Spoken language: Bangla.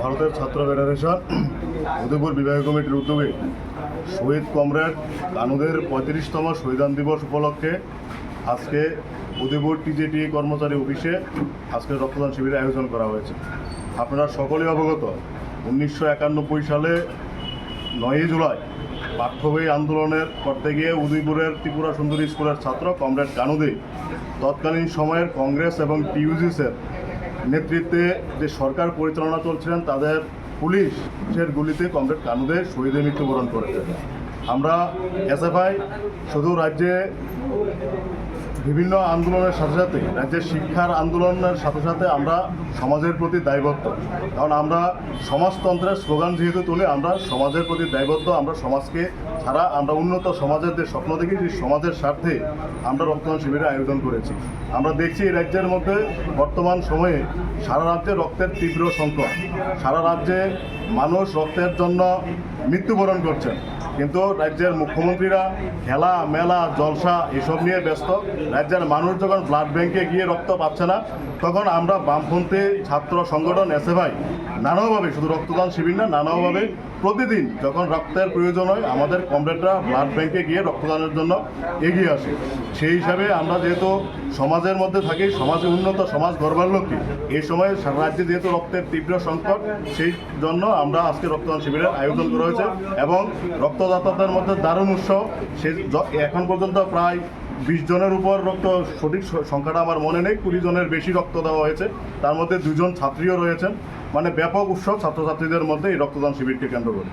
ভারতের ছাত্র ফেডারেশন, উদয়পুর বিভাগীয় কমিটির উদ্যোগে শহীদ কমরেড কানুদের পঁয়ত্রিশতম শহীদান দিবস উপলক্ষে আজকে উদয়পুর টিজেটি কর্মচারী অফিসে আজকে রক্তদান শিবিরের আয়োজন করা হয়েছে। আপনারা সকলেই অবগত, উনিশশো একানব্বই সালে নয়ই জুলাই পাঠ্য বই আন্দোলনের করতে গিয়ে উদয়পুরের ত্রিপুরা সুন্দরী স্কুলের ছাত্র কমরেড কানুদে তৎকালীন সময়ের কংগ্রেস এবং টিউজিসের নেতৃত্বে যে সরকার পরিচালনা চলছিলেন, তাদের পুলিশের গুলিতে কমরেড কানুদে শহীদে মৃত্যুবরণ করেছে। আমরা এসএফআই, শুধু রাজ্যে বিভিন্ন আন্দোলনের সাথে সাথে রাজ্যের শিক্ষার আন্দোলনের সাথে সাথে আমরা সমাজের প্রতি দায়বদ্ধ। কারণ আমরা সমাজতন্ত্রের স্লোগান যেহেতু তুলে, আমরা সমাজের প্রতি দায়বদ্ধ, আমরা সমাজকে ছাড়া, আমরা উন্নত সমাজের যে স্বপ্ন দেখি, সেই সমাজের স্বার্থে আমরা রক্তদান শিবিরের আয়োজন করেছি। আমরা দেখছি রাজ্যের মধ্যে বর্তমান সময়ে সারা রাজ্যে রক্তের তীব্র সংকট। সারা রাজ্যে মানুষ রক্তের জন্য মৃত্যুবরণ করছেন। কিন্তু রাজ্যের মুখ্যমন্ত্রীরা খেলা, মেলা, জলসা এসব নিয়ে ব্যস্ত। রাজ্যের মানুষ যখন ব্লাড ব্যাংকে গিয়ে রক্ত পাচ্ছে না, তখন আমরা বামপন্থী ছাত্র সংগঠন এসএফআই নানাভাবে, শুধু রক্তদান শিবির না, নানাভাবে প্রতিদিন যখন রক্তের প্রয়োজন হয়, আমাদের কমরেডরা ব্লাড ব্যাংকে গিয়ে রক্তদানের জন্য এগিয়ে আসে। সেই হিসাবে আমরা যেহেতু সমাজের মধ্যে থাকি, সমাজে উন্নত, সমাজ গড়বার লক্ষ্যে এই সময়ে রাজ্যে যেহেতু রক্তের তীব্র সংকট, সেই জন্য আমরা আজকে রক্তদান শিবিরের আয়োজন করা হয়েছে এবং রক্তদাতাদের মধ্যে দারুণ উৎসব। সে এখন পর্যন্ত প্রায় বিশ জনের উপর রক্ত সঠিক সংখ্যাটা আমার মনে নেই, কুড়ি জনের বেশি রক্ত দেওয়া হয়েছে। তার মধ্যে দুজন ছাত্রীও রয়েছেন। মানে ব্যাপক উৎসব ছাত্রছাত্রীদের মধ্যে এই রক্তদান শিবিরকে কেন্দ্র করে।